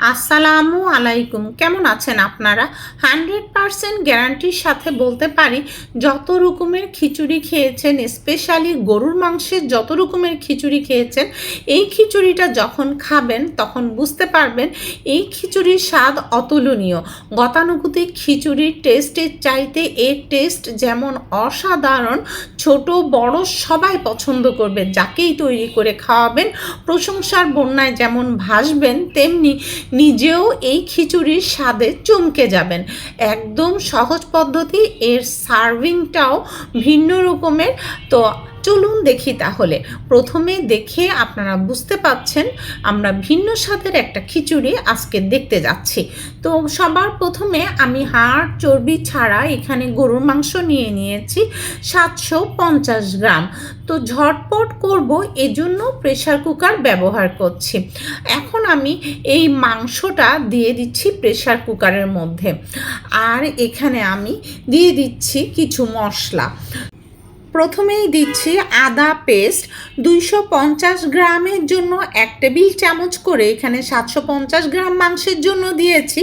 আসসালামু আলাইকুম। কেমন আছেন আপনারা? হান্ড্রেড পারসেন্ট গ্যারান্টির সাথে বলতে পারি, যত রকমের খিচুড়ি খেয়েছেন, স্পেশালি গরুর মাংসের যত রকমের খিচুড়ি খেয়েছেন, এই খিচুড়িটা যখন খাবেন, তখন বুঝতে পারবেন এই খিচুড়ির স্বাদ অতুলনীয়। গতানুগতিক খিচুড়ির টেস্টের চাইতে এর টেস্ট যেমন অসাধারণ, ছোট, বড় সবাই পছন্দ করবে। যাকেই তৈরি করে খাওয়াবেন, প্রশংসার বন্যায় যেমন ভাসবেন, তেমনি নিজেও এই খিচুড়ির স্বাদে চমকে যাবেন। একদম সহজ পদ্ধতি এর সার্ভিংটাও ভিন্ন রকমের। তো চলুন দেখি তাহলে। প্রথমে দেখে আপনারা বুঝতে পাচ্ছেন আমরা ভিন্ন স্বাদের একটা খিচুড়ি আজকে দেখতে যাচ্ছি। তো সবার প্রথমে আমি হাড় চর্বি ছাড়া এখানে গরুর মাংস নিয়ে নিয়েছি সাতশো পঞ্চাশ গ্রাম। তো ঝটপট করব এজন্য প্রেশার কুকার ব্যবহার করছি। এখন আমি এই মাংসটা দিয়ে দিচ্ছি প্রেশার কুকারের মধ্যে। আর এখানে আমি দিয়ে দিচ্ছি কিছু মশলা। প্রথমেই দিচ্ছি আদা পেস্ট। দুইশো পঞ্চাশ গ্রামের জন্য এক টেবিল চামচ করে এখানে সাতশো পঞ্চাশ গ্রাম মাংসের জন্য দিয়েছি।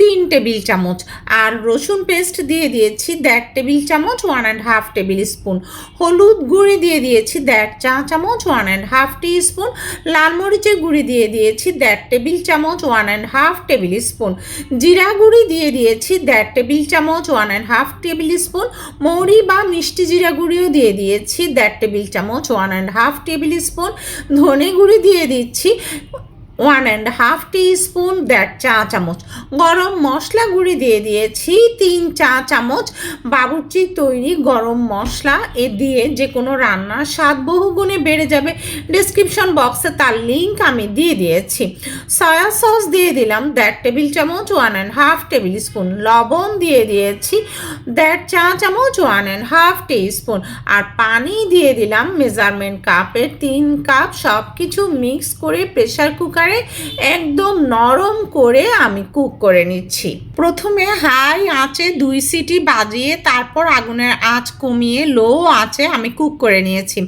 তিন টেবিল চামচ। আর রসুন পেস্ট দিয়ে দিয়েছি দেড় টেবিল চামচ one and half tablespoon. হলুদ গুঁড়ি দিয়ে দিয়েছি দেড় চা চামচ one and half teaspoon লাল মরিচের গুঁড়ি দিয়ে দিয়েছি দেড় টেবিল চামচ one and half tablespoon. জিরা গুঁড়ি দিয়ে দিয়েছি দেড় টেবিল চামচ one and half tablespoon. মৌরি বা মিষ্টি জিরা গুঁড়িও দিয়ে দিয়েছি দেড় টেবিল চামচ one and half tablespoon. ধনে গুঁড়ি দিয়ে দিচ্ছি one and half teaspoon দেড় চা চামচ। গরম মশলা গুঁড়ি দিয়ে দিয়েছি, তিন চা চামচ। বাবুর্চি তৈরি গরম মশলা, এ দিয়ে যে কোনো রান্নার স্বাদ বহুগুণে বেড়ে যাবে। ডিসক্রিপশন বক্সে তার লিঙ্ক আমি দিয়ে দিয়েছি। সয়া সস দিয়ে দিলাম দেড় টেবিল চামচ one and half tablespoon লবণ দিয়ে দিয়েছি দেড় চা চামচ one and half teaspoon আর পানি দিয়ে দিলাম মেজারমেন্ট কাপের তিন কাপ সব কিছু মিক্স করে প্রেশার কুকারে একদম নরম করে আমি কুক করে নিচ্ছি। প্রথমে হাই আঁচে দুই সিটি বাজিয়ে তারপর আগুনের আঁচ কমিয়ে লো আঁচে আমি কুক করে নিয়েছি।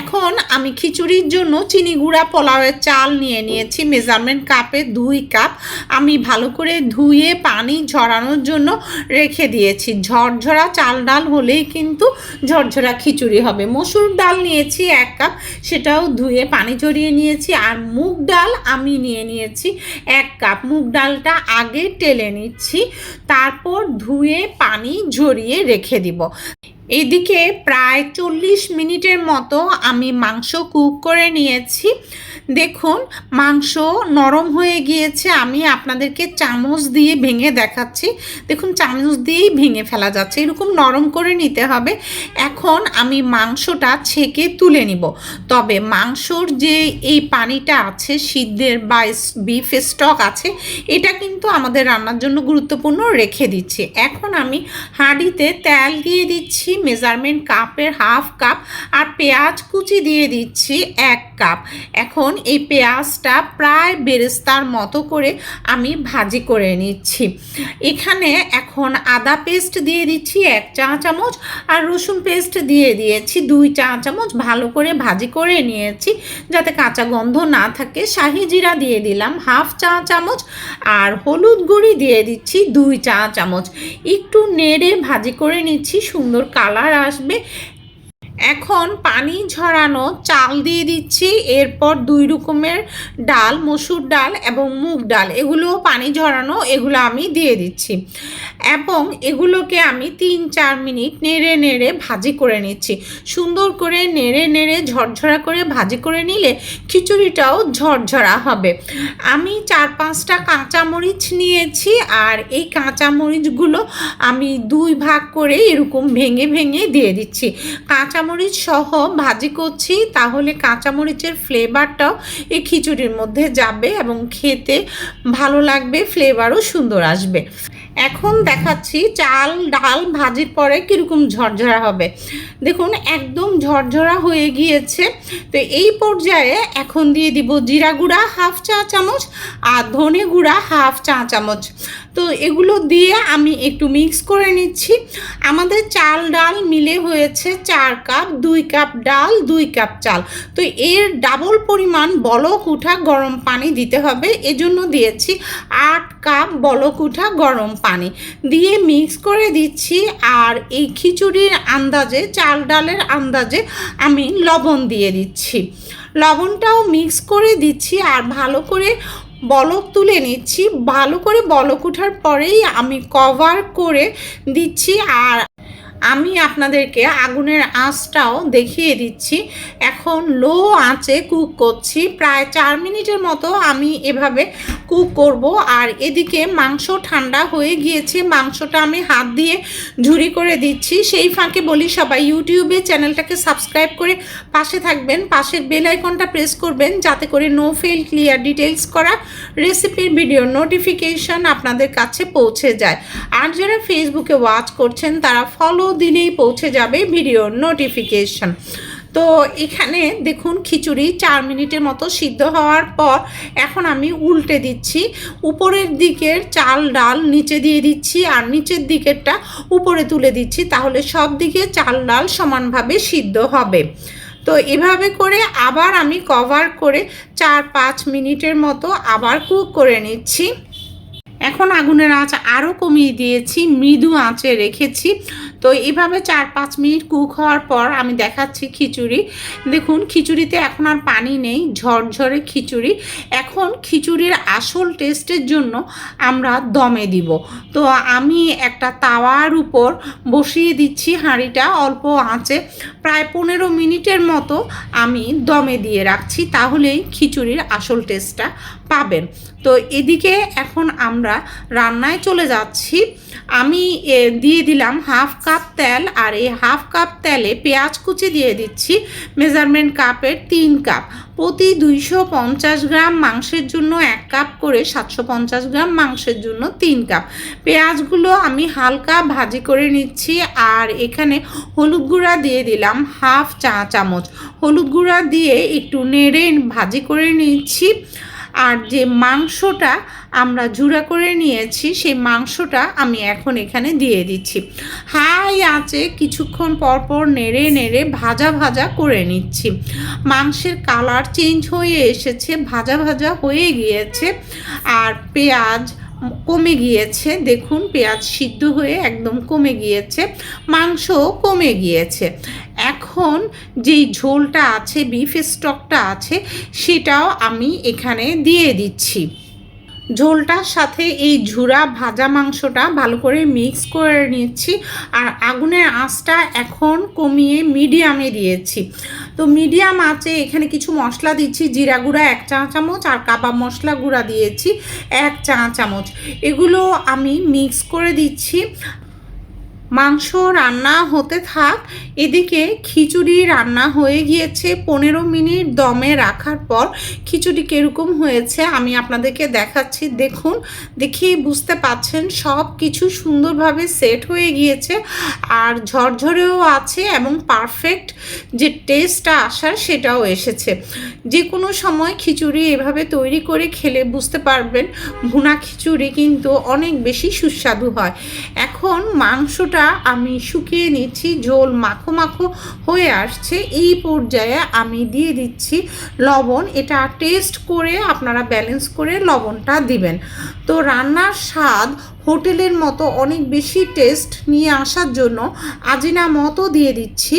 এখন আমি খিচুড়ির জন্য চিনি গুঁড়া, পোলাওয়ের চাল নিয়ে নিয়েছি। মেজারমেন্ট কাপে দুই কাপ আমি ভালো করে ধুয়ে পানি ঝরানোর জন্য রেখে দিয়েছি। ঝরঝরা চাল ডাল হলেই কিন্তু ঝরঝরা খিচুড়ি হবে। মসুর ডাল নিয়েছি এক কাপ, সেটাও ধুয়ে পানি ঝরিয়ে নিয়েছি। আর মুগ ডাল আমি নিয়ে নিয়েছি এক কাপ। মুগ ডালটা আগে টেলে নিচ্ছি। তারপর ধুয়ে পানি ঝরিয়ে রেখে দিব। এদিকে প্রায় চল্লিশ মিনিটের মতো আমি মাংস কুক করে নিয়েছি। দেখুন, মাংস নরম হয়ে গিয়েছে, আমি আপনাদেরকে চামচ দিয়ে ভেঙে দেখাচ্ছি। দেখুন, চামচ দিয়েই ভেঙে ফেলা যাচ্ছে, এরকম নরম করে নিতে হবে। এখন আমি মাংসটা ছেঁকে তুলে নিব। তবে মাংসর যে এই পানিটা আছে, সিদ্ধের বা বিফ স্টক আছে, এটা কিন্তু আমাদের রান্নার জন্য গুরুত্বপূর্ণ রেখে দিচ্ছি। এখন আমি হাঁড়িতে তেল দিয়ে দিচ্ছি, মেজারমেন্ট কাপের হাফ কাপ, আর পেঁয়াজ কুচি দিয়ে দিচ্ছি এক কাপ এখন এই পেঁয়াজটা প্রায় বেরেস্তার মতো করে আমি ভাজি করে নিচ্ছি। এখানে এখন আদা পেস্ট দিয়ে দিচ্ছি এক চা চামচ আর রসুন পেস্ট দিয়ে দিয়েছি দুই চা চামচ। ভালো করে ভাজি করে নিয়েছি যাতে কাঁচা গন্ধ না থাকে। শাহি জিরা দিয়ে দিলাম হাফ চা চামচ আর হলুদ গুঁড়ি দিয়ে দিচ্ছি দুই চা চামচ। একটু নেড়ে ভাজি করে নিচ্ছি, সুন্দর কালার আসবে। এখন পানি ঝরানো চাল দিয়ে দিচ্ছি, এরপর দুই রকমের ডাল, মসুর ডাল এবং মুগ ডাল। এগুলো পানি ঝরানো, এগুলো আমি দিয়ে দিচ্ছি। এবং এগুলোকে আমি তিন চার মিনিট নেড়ে নেড়ে ভাজি করে নিচ্ছি। সুন্দর করে নেড়ে নেড়ে ঝরঝরা করে ভাজি করে নিলে খিচুড়িটাও ঝরঝরা হবে। আমি চার পাঁচটা কাঁচামরিচ নিয়েছি আর এই কাঁচামরিচগুলো আমি দুই ভাগ করে এরকম ভেঙে ভেঙে দিয়ে দিচ্ছি। কাঁচা কাঁচামরিচ সহ ভাজি করছি, তাহলে কাঁচামরিচের ফ্লেভারটাও এই খিচুড়ির মধ্যে যাবে এবং খেতে ভালো লাগবে ফ্লেভারও সুন্দর আসবে। এখন দেখাচ্ছি চাল, ডাল, ভাজির পরে কীরকম ঝরঝরা হবে। দেখুন, একদম ঝরঝরা হয়ে গিয়েছে। তো এই পর্যায়ে এখন দিয়ে দিব জিরা গুঁড়া হাফ চা চামচ আর ধনে গুঁড়া হাফ চা চামচ। তো এগুলো দিয়ে আমি একটু মিক্স করে নিচ্ছি। আমাদের চাল, ডাল মিলে হয়েছে চার কাপ, দুই কাপ ডাল, দুই কাপ চাল। তো এর ডাবল পরিমাণ বলক উঠা গরম পানি দিতে হবে। এজন্য দিয়েছি আট কাপ বলক উঠা গরম পানি দিয়ে মিক্স করে দিচ্ছি আর এই খিচুড়ির আন্দাজে, চাল ডালের আন্দাজে আমি লবণ দিয়ে দিচ্ছি। লবণটাও মিক্স করে দিচ্ছি আর ভালো করে বলক তুলে নিচ্ছি। ভালো করে বলক ওঠার পরেই আমি কভার করে দিচ্ছি আর আমি আপনাদেরকে আগুনের আঁচটাও দেখিয়ে দিচ্ছি। এখন লো আঁচে কুক করছি। প্রায় চার মিনিটের মতো আমি এভাবে কুক করব। আর এদিকে মাংস ঠান্ডা হয়ে গিয়েছে। মাংসটা আমি হাত দিয়ে ঝুরি করে দিচ্ছি। সেই ফাঁকে বলি সবাই, ইউটিউবে চ্যানেলটাকে সাবস্ক্রাইব করে পাশে থাকবেন। পাশের বেল আইকনটা প্রেস করবেন যাতে করে নো ফেল ক্লিয়ার ডিটেলস করা রেসিপির ভিডিও নোটিফিকেশন আপনাদের কাছে পৌঁছে যায়। আর যারা ফেসবুকে ওয়াচ করছেন, তারা ফলো দিলেই পৌঁছে যাবে ভিডিও নোটিফিকেশন তো এখানে দেখুন খিচুড়ি চার মিনিটের মতো সিদ্ধ হওয়ার পর এখন আমি উল্টে দিচ্ছি। উপরের দিকের চাল, ডাল নিচে দিয়ে দিচ্ছি আর নিচের দিকেরটা উপরে তুলে দিচ্ছি তাহলে সব দিকে চাল, ডাল সমানভাবে সিদ্ধ হবে। তো এভাবে করে আবার আমি কভার করে চার, পাঁচ মিনিটের মতো আবার কুক করে নিচ্ছি। এখন আগুনের আঁচ আরও কমিয়ে দিয়েছি, মৃদু আঁচে রেখেছি। তো এইভাবে চার পাঁচ মিনিট কুক হওয়ার পর আমি দেখাচ্ছি খিচুড়ি। দেখুন, খিচুড়িতে এখন আর পানি নেই, ঝরঝরে খিচুড়ি। এখন খিচুড়ির আসল টেস্টের জন্য আমরা দমে দিব। তো আমি একটা তাওয়ার উপর বসিয়ে দিচ্ছি হাঁড়িটা, অল্প আঁচে। প্রায় পনেরো মিনিটের মতো আমি দমে দিয়ে রাখছি, তাহলেই খিচুড়ির আসল টেস্টটা পাবেন। তো এদিকে এখন আমরা রান্নায় চলে যাচ্ছি। আমি দিয়ে দিলাম হাফ কাপ তেল আর এই হাফ কাপ তেলে পেঁয়াজ কুচি দিয়ে দিচ্ছি মেজারমেন্ট কাপের তিন কাপ। প্রতি দুইশো পঞ্চাশ গ্রাম মাংসের জন্য এক কাপ করে সাতশো পঞ্চাশ গ্রাম মাংসের জন্য তিন কাপ। পেঁয়াজগুলো আমি হালকা ভাজি করে নিচ্ছি আর এখানে হলুদ গুঁড়া দিয়ে দিলাম হাফ চা চামচ। হলুদ গুঁড়া দিয়ে একটু নেড়ে ভাজি করে নিচ্ছি। আর যে মাংসটা আমরা জুড়া করে নিয়েছি, সেই মাংসটা আমি এখন এখানে দিয়ে দিচ্ছি। হাই আছে, কিছুক্ষণ পরপর পর নেড়ে নেড়ে ভাজা ভাজা করে নিচ্ছি। মাংসের কালার চেঞ্জ হয়ে এসেছে, ভাজা ভাজা হয়ে গিয়েছে। আর পেঁয়াজ কমে গিয়েছে। দেখুন, পেঁয়াজ সিদ্ধ হয়ে একদম কমে গিয়েছে মাংস কমে গিয়েছে। এখন যেই ঝোলটা আছে, বিফ স্টকটা আছে, সেটাও আমি এখানে দিয়ে দিচ্ছি। ঝোলটার সাথে এই ঝুরা ভাজা মাংসটা ভালো করে মিক্স করে নিচ্ছি। আর আগুনের আঁচটা এখন কমিয়ে মিডিয়ামে দিয়েছি। তো মিডিয়াম আঁচে এখানে কিছু মশলা দিচ্ছি, জিরা গুঁড়া এক চা চামচ আর কাবাব মশলা গুঁড়া দিয়েছি এক চা চামচ। এগুলো আমি মিক্স করে দিচ্ছি। মাংস রান্না হতে থাক, এদিকে খিচুড়ি রান্না হয়ে গিয়েছে। পনেরো মিনিট দমে রাখার পর খিচুড়ি কীরকম হয়েছে আমি আপনাদেরকে দেখাচ্ছি। দেখুন দেখি বুঝতে পাচ্ছেন, সব কিছু সুন্দরভাবে সেট হয়ে গিয়েছে আর ঝরঝরেও আছে এবং পারফেক্ট যে টেস্টটা আসার সেটাও এসেছে। যে কোনো সময় খিচুড়ি এভাবে তৈরি করে খেলে বুঝতে পারবেন, ভুনা খিচুড়ি কিন্তু অনেক বেশি সুস্বাদু হয়। এখন মাংসটা আমি শুকিয়ে নিচ্ছি, ঝোল মাখো মাখো হয়ে আসছে। এই পর্যায়ে আমি দিয়ে দিচ্ছি লবণ। এটা টেস্ট করে আপনারা ব্যালেন্স করে লবণটা দিবেন। তো রান্নার স্বাদ হোটেলের মতো অনেক বেশি টেস্ট নিয়ে আসার জন্য আজিনা মতো দিয়ে দিচ্ছি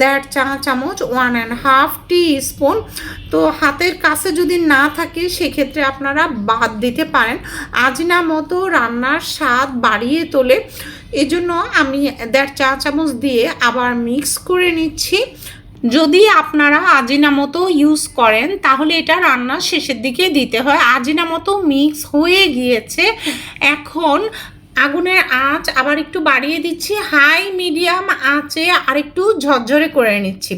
দেড় চা চামচ one and half teaspoon তো হাতের কাছে যদি না থাকে, সেক্ষেত্রে আপনারা বাদ দিতে পারেন। আজিনা মতো রান্নার স্বাদ বাড়িয়ে তোলে। এজন্য আমি দেড় চা চামচ দিয়ে আবার মিক্স করে নিচ্ছি। যদি আপনারা আজিনা মতো ইউজ করেন, তাহলে এটা রান্নার শেষের দিকে দিতে হয়। আজিনা মতো মিক্স হয়ে গিয়েছে। এখন আগুনের আঁচ আবার একটু বাড়িয়ে দিচ্ছি। হাই, মিডিয়াম আঁচে আর একটু ঝরঝরে করে নিচ্ছি।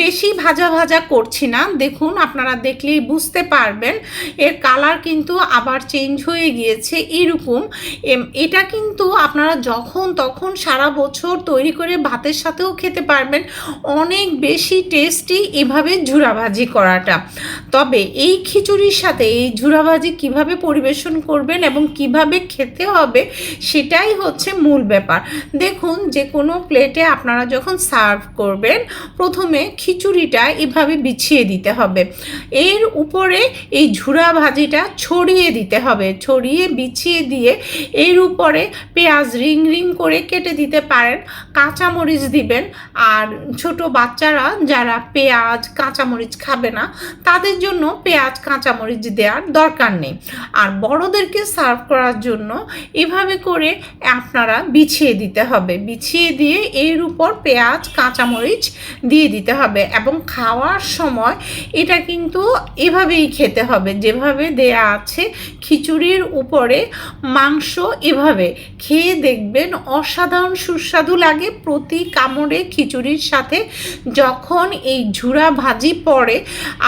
বেশি ভাজা ভাজা করছি না। দেখুন, আপনারা দেখলেই বুঝতে পারবেন। এর কালার কিন্তু আবার চেঞ্জ হয়ে গিয়েছে। এরকম এটা কিন্তু আপনারা যখন তখন সারা বছর তৈরি করে ভাতের সাথেও খেতে পারবেন। অনেক বেশি টেস্টি এভাবে ঝুরাভাজি করাটা। তবে এই খিচুড়ির সাথে এই ঝুরাভাজি কীভাবে পরিবেশন করবেন এবং কীভাবে খেতে হবে সেটাই হচ্ছে মূল ব্যাপার। দেখুন, যে কোনো প্লেটে আপনারা যখন সার্ভ করবেন, প্রথমে খিচুড়িটা এভাবে বিছিয়ে দিতে হবে। এর উপরে এই ঝুরা ভাজিটা ছড়িয়ে দিতে হবে। ছড়িয়ে বিছিয়ে দিয়ে এর উপরে পেঁয়াজ রিং রিং করে কেটে দিতে পারেন, কাঁচামরিচ দিবেন। আর ছোট বাচ্চারা যারা পেঁয়াজ, কাঁচামরিচ খাবে না, তাদের জন্য পেঁয়াজ, কাঁচামরিচ দেওয়ার দরকার নেই। আর বড়দেরকে সার্ভ করার জন্য এভাবে করে আপনারা বিছিয়ে দিতে হবে। বিছিয়ে দিয়ে এর উপর পেঁয়াজ, কাঁচামরিচ দিয়ে দিতে হবে এবং খাওয়ার সময় এটা কিন্তু এভাবেই খেতে হবে। যেভাবে দেয়া আছে খিচুড়ির উপরে মাংস এভাবে। খেয়ে দেখবেন অসাধারণ সুস্বাদু লাগে প্রতি কামড়ে খিচুড়ির সাথে। যখন এই ঝুরা ভাজি পড়ে,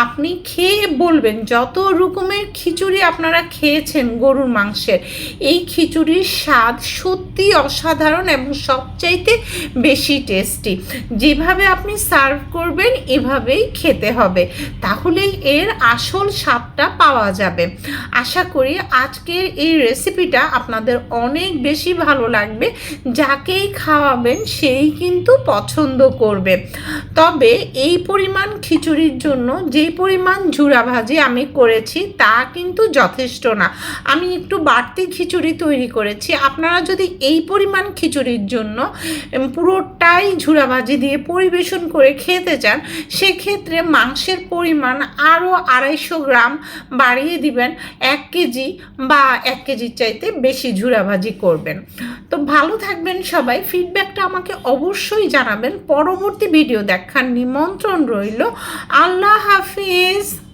আপনি খেয়ে বলবেন যত রকমের খিচুড়ি আপনারা খেয়েছেন গরুর মাংসের, এই খিচুড়ির স্বাদ সত্যি অসাধারণ এবং সবচাইতে বেশি টেস্টি যেভাবে আপনি সার্ভ করবেন, এভাবেই খেতে হবে। তাহলেই এর আসল স্বাদটা পাওয়া যাবে। আশা করি আজকের এই রেসিপিটা আপনাদের অনেক বেশি ভালো লাগবে। যাকেই খাওয়াবেন, সেই কিন্তু পছন্দ করবে। তবে এই পরিমাণ খিচুড়ির জন্য যেই পরিমাণ ঝুরা ভাজি আমি করেছি, তা কিন্তু যথেষ্ট না। আমি একটু বাড়তি খিচুড়ি তৈরি করেছি। আপনারা যদি এই পরিমাণ খিচুড়ির জন্য পুরোটাই ঝুরাভাজি দিয়ে পরিবেশন করে খেতে চান, সেক্ষেত্রে মাংসের পরিমাণ আরও আড়াইশো গ্রাম বাড়িয়ে দিবেন। এক কেজি বা এক কেজির চাইতে বেশি ঝুরাভাজি করবেন। তো ভালো থাকবেন সবাই। ফিডব্যাকটা আমাকে অবশ্যই জানাবেন। পরবর্তী ভিডিও দেখার নিমন্ত্রণ রইল। আল্লাহ হাফিজ।